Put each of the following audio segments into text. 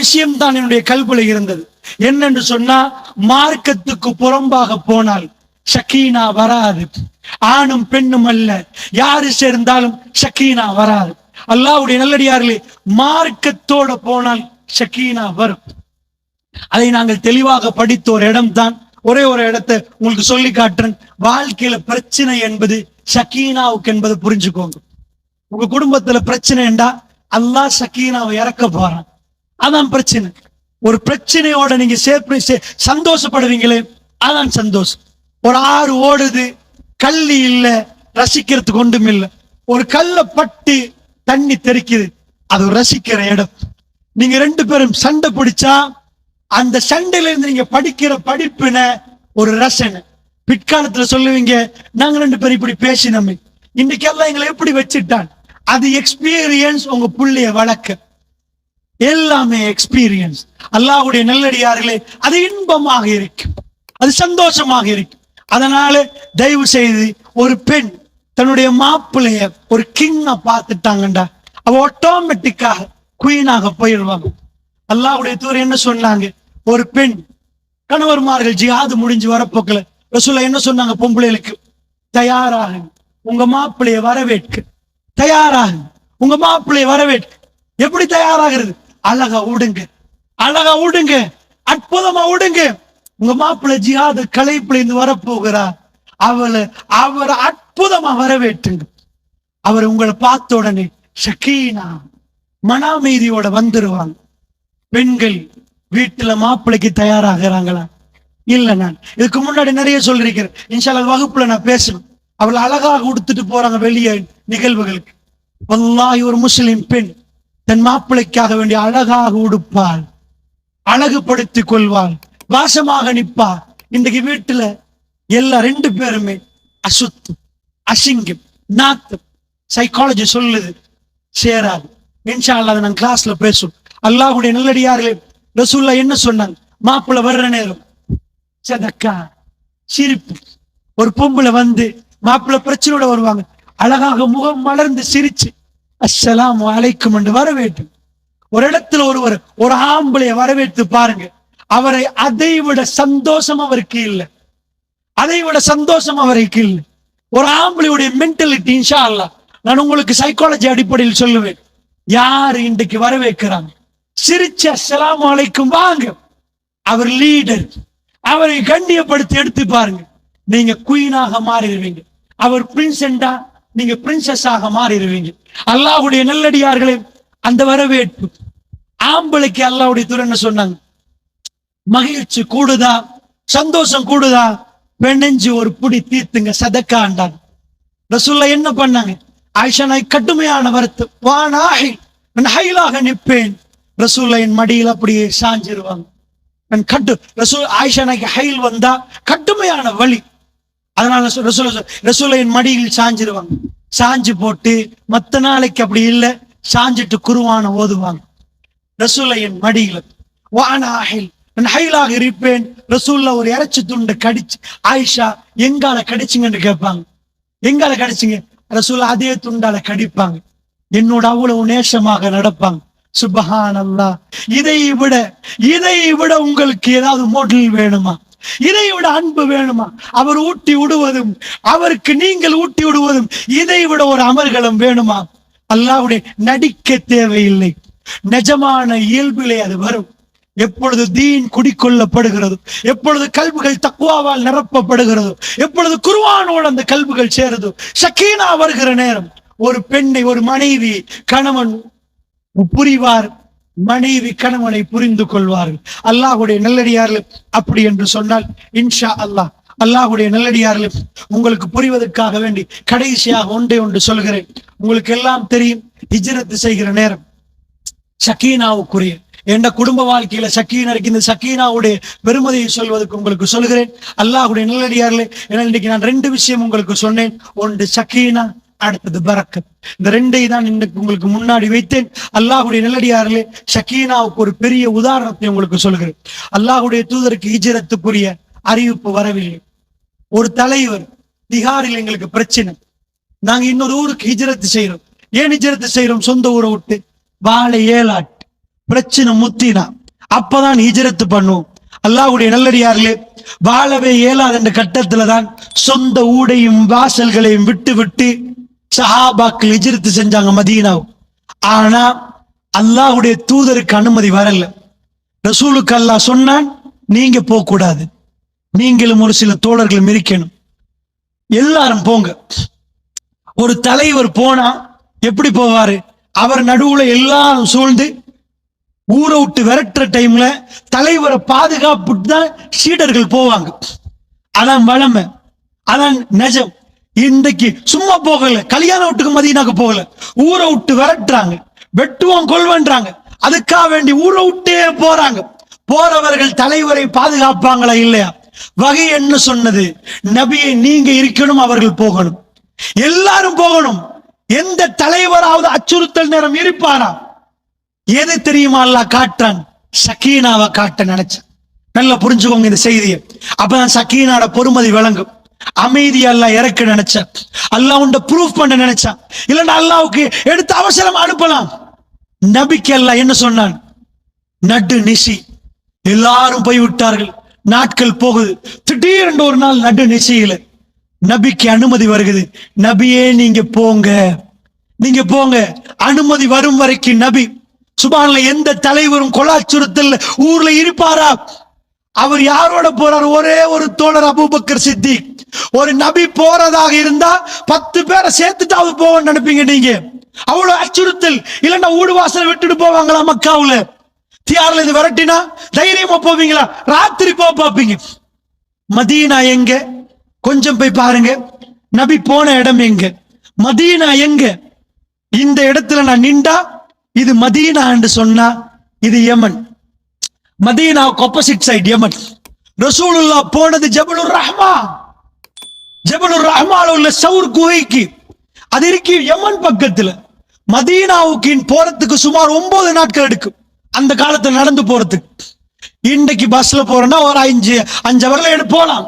விஷயம் தான் என்னுடைய கல்புல இருந்தது. என்னென்று சொன்னா மார்க்கத்துக்கு புறம்பாக போனால் ஷக்கீனா வராது. ஆணும் பெண்ணும் அல்ல. யாரு சேர்ந்தாலும் ஷக்கீனா வராது. அல்லாஹ்வுடைய நல்லடியார்களே மார்க்கத்தோட போனால் ஷக்கீனா வரும். அதை நாங்கள் தெளிவாக படித்த ஒரு இடம் தான் ஒரே ஒரு இடத்தை உங்களுக்கு சொல்லி காட்டுறேன். வாழ்க்கையில பிரச்சனை என்பது ஷக்கீனாவுக்கு என்பது புரிஞ்சுக்கோங்க. உங்க குடும்பத்துல பிரச்சனை என்றா அல்லாஹ் ஷக்கீனாவை இறக்க போறான். அதான் பிரச்சனை. ஒரு பிரச்சனையோட நீங்க சேர்ப்பு சே- சந்தோஷப்படுவீங்களே அதான் சந்தோஷம். ஒரு ஆறு ஓடுது கல்லி இல்ல ரசிக்கிறதுக்கு ஒன்றும் இல்லை. ஒரு கல்ல பட்டு தண்ணி தெறிக்குது அது ரசிக்கிற இடம். நீங்க ரெண்டு பேரும் சண்டை பிடிச்சா அந்த சண்டையில இருந்து நீங்க படிக்கிற படிப்பின ஒரு ரசனை. பிற்காலத்துல சொல்லுவீங்க நாங்க ரெண்டு பேரும் இப்படி பேசினோமே. இன்னைக்கெல்லாம் எங்களை எப்படி வச்சுட்டான்? அது எக்ஸ்பீரியன்ஸ் உங்க புள்ளைய வளர்க்க. எல்லாமே எக்ஸ்பீரியன்ஸ் அல்லாஹ்வுடைய நல்லடியார்களே அது இன்பமாக இருக்கும். அது சந்தோஷமாக இருக்கும். அதனால தயவு செய்து ஒரு பெண் தன்னுடைய மாப்பிள்ளைய ஒரு கிங்க பார்த்துட்டாங்கண்டா அவ ஆட்டோமேட்டிக்காக குயினாக போயிடுவாங்க. அல்லாவுடைய தூர் என்ன சொன்னாங்க? ஒரு பெண் கணவர்மார்கள் ஜியாது முடிஞ்சு வரப்போக்கல ரசூலா என்ன சொன்னாங்க பொம்பளைகளுக்கு? தயாராக உங்க மாப்பிள்ளைய வரவேற்க. தயாராக உங்க மாப்பிள்ளைய வரவேற்க. எப்படி தயாராகிறது? அழகா விடுங்க அழகா விடுங்க அற்புதமா விடுங்க உங்க மாப்பிள்ளை ஜியாது களைப்புல இருந்து வரப்போகிறார் அவளை அவரை அற்புதமா வரவேற்றுங்க. அவர் உங்களை பார்த்த உடனே ஷக்கீனா மனாமீதியோட வந்துருவாங்க. பெண்கள் வீட்டுல மாப்பிள்ளைக்கு தயாராகிறாங்களா? இல்ல நான். இதுக்கு முன்னாடி நிறைய சொல்லிருக்கிறேன் இன்ஷால்ல வகுப்புல நான் பேசணும். அவளை அழகாக உடுத்துட்டு போறாங்க வெளியே நிகழ்வுகளுக்கு. வல்லாய் ஒரு முஸ்லிம் பெண். தன் மாப்பிள்ளைக்காக வேண்டிய அழகாக உடுப்பாள். அழகுபடுத்திக் கொள்வாள். வாசமாக நிற்பா இன்றைக்கு வீட்டுல எல்லா ரெண்டு பேருமே அசுத்தம் அசிங்கம் நாத்தம். சைக்காலஜி சொல்லுது சேராது. இன்ஷா அல்லாஹ் அதை நான் கிளாஸ்ல பேசும் அல்லாஹுடைய நல்லடியார்களே ரசூல்லா என்ன சொன்னாங்க? மாப்பிள்ள வர்ற நேரம். சதக்கா சிரிப்பு. ஒரு பொம்பளை வந்து மாப்பிள்ளை பிரச்சனையோட வருவாங்க. அழகாக முகம் மலர்ந்து சிரிச்சு அஸ்ஸலாம் அலைக்கும் என்று வரவேற்று. ஒரு இடத்துல ஒருவர் ஒரு ஆம்பளைய வரவேற்று பாருங்க. அவரை அதை விட சந்தோஷம் அவருக்கு இல்லை. அதை விட சந்தோஷம் அவருக்கு இல்லை. ஒரு ஆம்பளையுடைய மென்டலிட்டி இன்ஷா அல்லாஹ் நான் உங்களுக்கு சைக்காலஜி அடிப்படையில் சொல்லுவேன். யாரு இன்றைக்கு வரவேற்கிறாங்க? சிரிச்சு அஸ்ஸலாம் அலைக்கும் வாங்க. அவர் லீடர் அவரை கண்ணியப்படுத்தி எடுத்து பாருங்க. நீங்க குயினாக மாறிடுவீங்க. அவர் பிரின்சென்டா நீங்க பிரின்சஸாக மாறிடுவீங்க. அல்லாஹுடைய நல்லடியார்களே அந்த வரவேற்பு. ஆம்பளைக்கு அல்லாவுடைய துறை என்ன சொன்னாங்க? மகிழ்ச்சி கூடுதா? சந்தோஷம் கூடுதா? பெண்ணெஞ்சு ஒரு புடி தீர்த்துங்க சதக்காண்டாங்க ரசுல்லா என்ன பண்ணாங்க? ஆயிஷா நாய் கடுமையான வருத்தம். வானாகி நான் ஹைலாக நிற்பேன். ரசூல்லா என் மடியில் அப்படியே சாஞ்சிருவாங்க. நான் கட்டு ரசூல் ஆயிஷா நாய்க்கு ஹைல் வந்தா கடுமையான வழி அதனால ரசூ- மடியில் சாஞ்சிருவாங்க. சாஞ்சு போட்டு மத்த நாளைக்கு அப்படி இல்லை சாஞ்சிட்டு குருவான ஓதுவாங்க. ரசூலையின் மடியில். மடியில வான நான் ஹைலாக இருப்பேன். ரசூல்ல ஒரு இறைச்சி துண்டை கடிச்சு ஆயிஷா எங்கால கடிச்சிங்கன்னு கேட்பாங்க. எங்கால கடிச்சிங்க? ரசூல் அதே துண்டால கடிப்பாங்க. என்னோட அவ்வளவு நேசமாக நடப்பாங்க. சுபஹான் அல்லா இதை விட இதை விட உங்களுக்கு ஏதாவது மோட்டல் வேணுமா? இதை விட அன்பு வேணுமா? அவர் ஊட்டி விடுவதும் அவருக்கு நீங்கள் ஊட்டி விடுவதும் இதை விட ஒரு அமர்கலம் வேணுமா? அல்லாவுடைய நடிக்க தேவையில்லை. நிஜமான இயல்பிலே அது வரும். எப்பொழுது தீன் குடிக்கொள்ளப்படுகிறது எப்பொழுது கல்விகள் தக்குவாவால் நிரப்பப்படுகிறதோ எப்பொழுது குருவானோடு அந்த கல்விகள் சேருதோ ஷக்கீனா வருகிற நேரம் ஒரு பெண்ணை ஒரு மனைவி கணவன் புரிவார். மனைவி கணவனை புரிந்து கொள்வார்கள். அல்லாஹுடைய நல்லடியார்கள் அப்படி என்று சொன்னால் இன்ஷா அல்லாஹ் அல்லாஹுடைய நல்லடியார்கள் உங்களுக்கு புரிவதற்காக வேண்டி கடைசியாக ஒன்றே ஒன்று சொல்கிறேன். உங்களுக்கு எல்லாம் தெரியும் ஹிஜரத்து செய்கிற நேரம் சக்கீனாவுக்குரிய என்ற குடும்ப வாழ்க்கையில சக்கீனருக்கு இந்த சக்கீனாவுடைய பெருமதியை சொல்வதற்கு உங்களுக்கு சொல்கிறேன். அல்லாஹுடைய நல்லடியார்களே ஏன்னா இன்னைக்கு நான் ரெண்டு விஷயம் உங்களுக்கு சொன்னேன். ஒன்று சக்கீனா அடுத்தது பரக்கத் இந்த ரெண்டை தான் இன்னைக்கு உங்களுக்கு முன்னாடி வைத்தேன். அல்லாஹுடைய நல்லடியார்களே ஷக்கீனாவுக்கு ஒரு பெரிய உதாரணத்தை உங்களுக்கு சொல்கிறேன். அல்லாஹுடைய தூதருக்கு ஹிஜ்ரத்துக்குரிய அறிவிப்பு வரவில்லை. ஒரு தலைவர் திகாரில் எங்களுக்கு பிரச்சனை. நாங்க இன்னொரு ஊருக்கு ஹிஜரத்து செய்யறோம் ஏன் ஹிஜரத்து செய்யறோம் சொந்த ஊரை விட்டு. வாழை ஏலாட்டு பிரச்சனை முத்தினா. அப்பதான் ஹிஜரத்து பண்ணுவோம். அல்லாஹுடைய நல்லடியார்களே வாழவே இயலாத என்ற கட்டத்துல தான் சொந்த ஊடையும் வாசல்களையும் விட்டு விட்டு சஹாபாக்கள் ஹிஜ்ரத் செஞ்சாங்க மதீனாவு ஆனா அல்லாஹுடைய தூதருக்கு அனுமதி வரல. ரசூலுக்கு அல்லாஹ் சொன்னான் நீங்க போக கூடாது நீங்களும் ஒரு சில தோழர்களும் இருக்கணும். எல்லாரும் போங்க. ஒரு தலைவர் போனா எப்படி போவாரு? அவர் நடுவுல எல்லாரும் சூழ்ந்து ஊரை விட்டு விரட்டுற டைம்ல தலைவரை பாதுகாப்புட்டு தான் சீடர்கள் போவாங்க. அதான் வளமை. அதான் நிஜம். இன்றைக்கு சும்மா போகல. கல்யாண வீட்டுக்கு மதியனாக்கு போகல. ஊரை விட்டு விரட்டுறாங்க. வெட்டுவோம் கொள்வன்றாங்க. அதுக்காக வேண்டி ஊரை விட்டே போறாங்க. போறவர்கள் தலைவரை பாதுகாப்பாங்களா இல்லையா? வகை என்ன சொன்னது? நபியை நீங்க இருக்கணும் அவர்கள் போகணும். எல்லாரும் போகணும். எந்த தலைவராவது அச்சுறுத்தல் நேரம் இருப்பாரா எது தெரியுமா அல்லா காட்டுறான்? சக்கீனாவை காட்ட நினைச்சேன். நல்லா புரிஞ்சுக்கோங்க இந்த செய்தியை. அப்பதான் சக்கீனாட பொறுமதி விளங்கும். அமைதி இறக்க நினைச்சேன். அல்லாஹ் உண்ட ப்ரூஃப் பண்ண நினைச்சான். இல்லைன்னா அல்லாவுக்கு எடுத்து அவசரம் அனுப்பலாம். நபிக்கு அல்லா என்ன சொன்னான்? நடு நிசி. எல்லாரும் போய் விட்டார்கள் நாட்கள் போகுது. திடீரென்று ஒரு நாள் நடு நிசையில நபிக்கு அனுமதி வருகிறது நபியே நீங்க போங்க. நீங்க போங்க. அனுமதி வரும் வரைக்கும் நபி. சுபான்ல எந்த தலைவரும் கொலாச்சுரத்தில் ஊர்ல இருப்பாரா? அவர் யாரோட போறார்? ஒரே ஒரு தோழர் அபூபக்கர் சித்திக். ஒரு நபி போறதாக இருந்தா பத்து பேரை சேர்த்துட்டாவது போவோம்னு நினைப்பீங்க நீங்க. அவ்வளவு அச்சுறுத்தல். இல்லைன்னா ஊடு வாசலை விட்டுட்டு போவாங்களா மக்காவுல? தியார்ல இது விரட்டினா தைரியமா போவீங்களா? ராத்திரி போக பார்ப்பீங்க. மதீனா எங்க? கொஞ்சம் போய் பாருங்க. நபி போன இடம் எங்க? மதீனா எங்க? இந்த இடத்துல நான் நின்றா இது மதீனா என்று சொன்னா இது யமன். மதீனாவுக்கு ஆப்போசிட் சைட் யமன். ரசூலுல்லா போனது ஜபலுர் ரஹ்மா ஜபலுர் ரஹ்மால உள்ள சவுர் குகைக்கு அது இருக்கு யமன் பக்கத்துல. மதீனாவுக்கு போறதுக்கு சுமார் ஒன்பது நாட்கள் எடுக்கும். அந்த காலத்துல நடந்து போறதுக்கு. இன்றைக்கு பஸ்ல போறோம்னா ஒரு அஞ்சு அஞ்சு அவர்ல எடுத்து போலாம்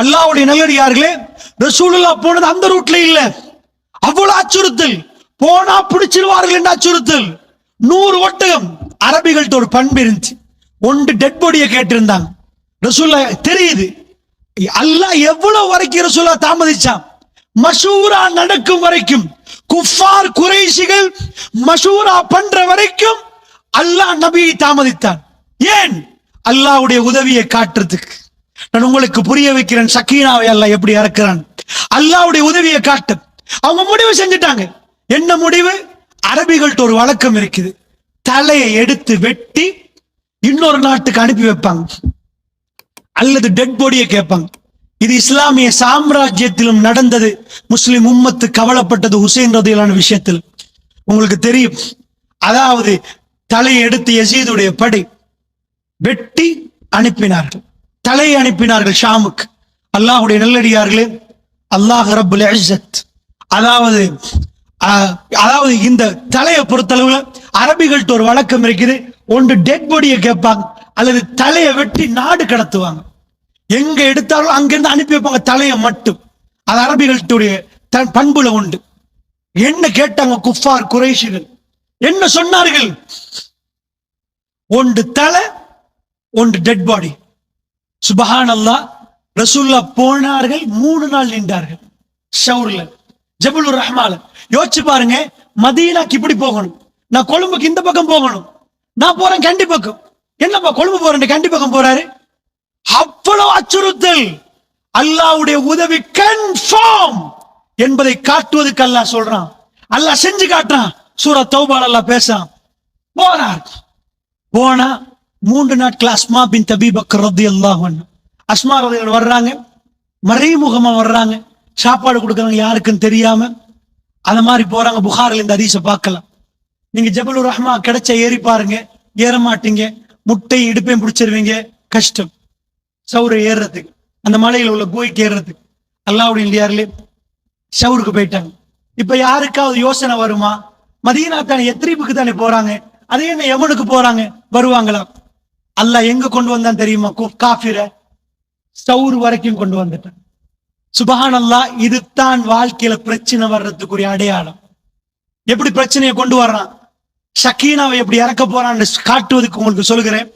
அல்லாவுடைய நல்லடியார்களே ரசூலுல்லா போனது அந்த ரூட்ல இல்ல. அவ்வளவு அச்சுறுத்தல். போனா பிடிச்சிருவார்கள் என்ன அச்சுறுத்தல். நூறு ஒட்டகம். அரபிகள்ட்ட ஒரு பண்பு இருந்துச்சு. ஒன்று டெட் பாடியை கேட்டிருந்தாங்க. ரசூல்லா தெரியுது. அல்லாஹ் எவ்வளவு வரைக்கும் ரசூலா தாமதிச்சான்? மஷூரா நடக்கும் வரைக்கும் குஃபார் குறைஷிகள் மஷூரா பண்ற வரைக்கும் அல்லாஹ் நபியை தாமதித்தான். ஏன்? அல்லாஹ்வுடைய உதவியை காட்டுறதுக்கு. நான் உங்களுக்கு புரிய வைக்கிறேன் சக்கீனாவை அல்லாஹ் எப்படி இறக்குறான். அல்லாஹ்வுடைய உதவியை காட்டு. அவங்க முடிவு செஞ்சுட்டாங்க. என்ன முடிவு? அரபிகள்ட்ட ஒரு வழக்கம் இருக்குது. தலையை எடுத்து வெட்டி இன்னொரு நாட்டுக்கு அனுப்பி வைப்பாங்க. அல்லது டெட் பாடியை கேட்பாங்க. இது இஸ்லாமிய சாம்ராஜ்யத்திலும் நடந்தது. முஸ்லிம் உம்மத்து கவலைப்பட்டது ஹுசைன் ரதியிலான விஷயத்தில். உங்களுக்கு தெரியும். அதாவது தலையை எடுத்து எசீதுடைய படை வெட்டி அனுப்பினார்கள். தலையை அனுப்பினார்கள் ஷாமுக்கு. அல்லாஹ்வுடைய நல்லடியார்களே அல்லாஹ் ரபுல் அதாவது ஆஹ், அதாவது இந்த தலையை பொறுத்தளவுல அரபிகள்கிட்ட ஒரு வழக்கம் இருக்குது. ஒன்று டெட் பாடியை கேட்பாங்க. அல்லது தலையை வெட்டி நாடு கடத்துவாங்க. எங்க எடுத்தாலும் அங்கிருந்து அனுப்பி வைப்பாங்க. தலையை மட்டும். அது அரபிகளுடைய தன் பண்புல உண்டு. என்ன கேட்டாங்க குஃபார் குறைஷிகள்? என்ன சொன்னார்கள்? ஒன்று தலை ஒன்று டெட் பாடி சுபஹான் அல்லா ரசூல்லா போனார்கள் மூணு நாள் நின்றார்கள். ஷவுர்ல ஜபுலுர் ரஹ்மால. யோசிச்சு பாருங்க மதீனாக்கு இப்படி போகணும். நான் கொழும்புக்கு இந்த பக்கம் போகணும். நான் போறேன் கண்டி பக்கம் என்னப்பா கொழும்பு போறேன் கண்டி பக்கம் போறாரு? அவ்வளவு அச்சுறுத்தல். அல்லாஹ்வுடைய உதவி கன்ஃபார்ம் என்பதை காட்டுவதுக்கு அல்லாஹ் சொல்றான். அல்லாஹ் செஞ்சு காட்டுறான். சூரா தௌபால் அல்லாஹ் பேசுறான். போனார் போனா மூன்று நாட்கள் அஸ்மா பின் தபீபக் ரத்தி அல்லாஹ் அஸ்மா ரதிகள் வர்றாங்க. மறைமுகமா வர்றாங்க. சாப்பாடு கொடுக்குறாங்க யாருக்குன்னு தெரியாம அந்த மாதிரி போறாங்க. புகாரில் இந்த அதிசை பார்க்கலாம். நீங்க ஜபலுர் ரஹ்மா கிடைச்ச ஏறி பாருங்க. ஏற மாட்டீங்க. முட்டை இடுப்பையும் பிடிச்சிருவீங்க. கஷ்டம். சவுரை ஏறுறதுக்கு அந்த மலையில உள்ள கோய்க்கு ஏறுறதுக்கு அல்லாவுடைய இல்லையாருலே ஷவுருக்கு போயிட்டாங்க. இப்ப யாருக்காவது யோசனை வருமா? மதியனா தானே எத்திரிப்புக்கு தானே போறாங்க? அதே என்ன எவனுக்கு போறாங்க. வருவாங்களா? அல்லாஹ் எங்க கொண்டு வந்தான் தெரியுமா? காஃபிர சவுர் வரைக்கும் கொண்டு வந்துட்டான். சுபஹான் அல்லாஹ் இதுதான் வாழ்க்கையில பிரச்சனை வர்றதுக்குரிய அடையாளம். எப்படி பிரச்சனையை கொண்டு வர்றான்? ஷக்கீனாவை எப்படி இறக்க போறான்னு காட்டுவதுக்கு உங்களுக்கு சொல்கிறேன்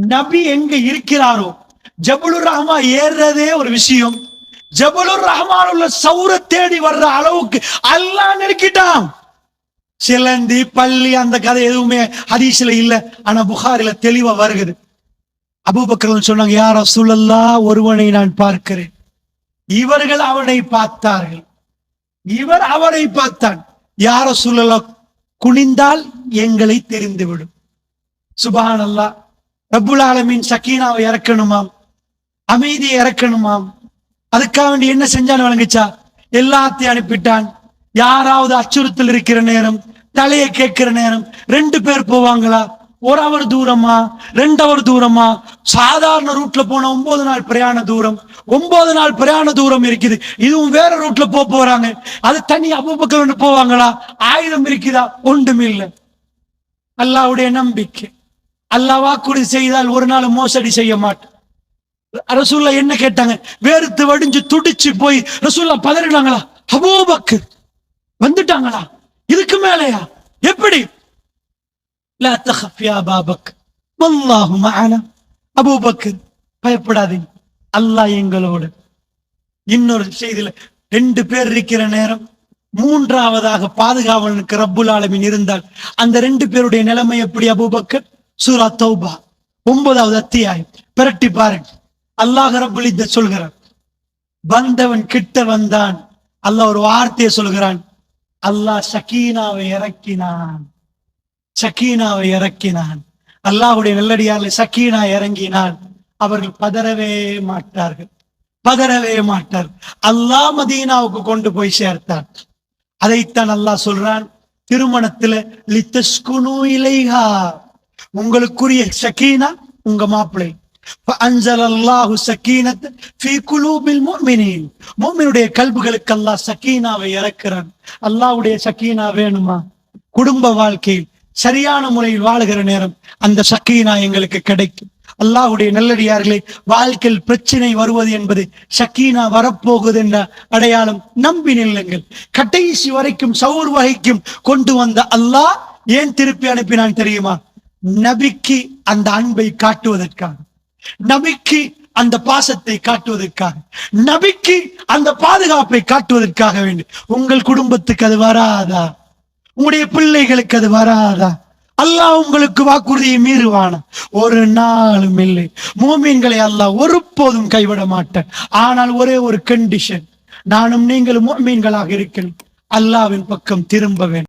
நபி எங்க இருக்கிறாரோ? ஜபுலுர் ரஹ்மா ஏறுறதே ஒரு விஷயம். ஜபுலுர் ரஹ்மான் உள்ள சௌர தேடி வர்ற அளவுக்கு அல்லா நெருக்கிட்டான். சிலந்தி பள்ளி அந்த கதை எதுவுமே ஹதீஸ்ல இல்ல. ஆனா புகாரில தெளிவா வருகிறது அபுபக்கர் சொன்னாங்க யார் சூழல்லா ஒருவனை நான் பார்க்கிறேன். இவர்கள் அவனை பார்த்தார்கள். இவர் அவரை பார்த்தான். யார சூழலா குனிந்தால் எங்களை தெரிந்துவிடும். சுபான் அல்லா ரப்புல் ஆலமின் சக்கீனாவை இறக்கணுமாம்? அமைதியை இறக்கணுமாம்? அதுக்காக வேண்டி என்ன செஞ்சான்னு வழங்குச்சா எல்லாத்தையும் அனுப்பிட்டான். யாராவது அச்சுறுத்தல் இருக்கிற நேரம் தலையை கேட்கிற நேரம் ரெண்டு பேர் போவாங்களா? ஒரு அவர் தூரமா? ரெண்டு அவர் தூரமா? சாதாரண ரூட்ல போன ஒன்பது நாள் பிரயாண தூரம் ஒன்பது நாள் பிரயாண தூரம் இருக்குது. இதுவும் வேற ரூட்ல போக போறாங்க. அது தனி அபுபக்கர் போவாங்களா? ஆயுதம் இருக்குதா? ஒன்றும் இல்லை. அல்லாவுடைய நம்பிக்கை. அல்லாஹ் வாக்குறுதி செய்தால் ஒரு நாள் மோசடி செய்ய மாட்டேன். ரசூல்லா என்ன கேட்டாங்க? வேர்த்து வடிஞ்சு துடிச்சு போய் ரசூல்லா பதறினாங்களா? அபூபக்கு வந்துட்டாங்களா? இதுக்கு மேலையா? எப்படி? லா பயப்படாதீங்க. அல்லாஹ் எங்களோடு. இன்னொரு செய்தியில ரெண்டு பேர் இருக்கிற நேரம் மூன்றாவதாக பாதுகாவலனுக்கு ரப்புல் ஆலமின் இருந்தால் அந்த ரெண்டு பேருடைய நிலைமை எப்படி அபூபக்கர்? சூரா தௌபா ஒன்பதாவது அத்தியாயம். பிரட்டி பாருங்க. அல்லாஹ் ரபுல் இத சொல்கிறான். வந்தவன் கிட்ட வந்தான். அல்லாஹ் ஒரு வார்த்தையை சொல்கிறான். அல்லாஹ் சக்கீனாவை இறக்கினான். சக்கீனாவை இறக்கினான். அல்லாஹுடைய நல்லடியார்ல சக்கீனா இறங்கினான். அவர்கள் பதறவே மாட்டார்கள். பதறவே மாட்டார் அல்லாஹ் மதீனாவுக்கு கொண்டு போய் சேர்த்தான். அதைத்தான் அல்லாஹ் சொல்றான். திருமணத்துல லித்தஸ்குனு இலைஹா. உங்களுக்குரிய சக்கீனா உங்க மாப்பிள்ளை. மோமினுடைய கல்புகளுக்கு அல்லாஹ் சக்கீனாவை இறக்கிறான். அல்லாவுடைய சக்கீனா வேணுமா? குடும்ப வாழ்க்கையில் சரியான முறையில் வாழுகிற நேரம் அந்த சக்கீனா எங்களுக்கு கிடைக்கும். அல்லாஹுடைய நல்லடியார்களே வாழ்க்கையில் பிரச்சனை வருவது என்பது சக்கீனா வரப்போகுது என்ற அடையாளம் நம்பி நில்லுங்கள். கடைசி வரைக்கும் சவுர் வகைக்கும் கொண்டு வந்த அல்லாஹ் ஏன் திருப்பி அனுப்பினான் தெரியுமா? நபிக்கு அந்த அன்பை காட்டுவதற்காக நபிக்கு அந்த பாசத்தை காட்டுவதற்காக நபிக்கு அந்த பாதுகாப்பை காட்டுவதற்காக வேண்டும் உங்கள் குடும்பத்துக்கு அது வராதா? உங்களுடைய பிள்ளைகளுக்கு அது வராதா? அல்லாஹ் உங்களுக்கு வாக்குறுதியை மீறுவான? ஒரு நாளும் இல்லை. மூமீன்களை அல்லாஹ் ஒருபோதும் கைவிட மாட்டேன். ஆனால் ஒரே ஒரு கண்டிஷன் நானும் நீங்களும் மூமீன்களாக இருக்கணும். அல்லாவின் பக்கம் திரும்ப வேண்டும்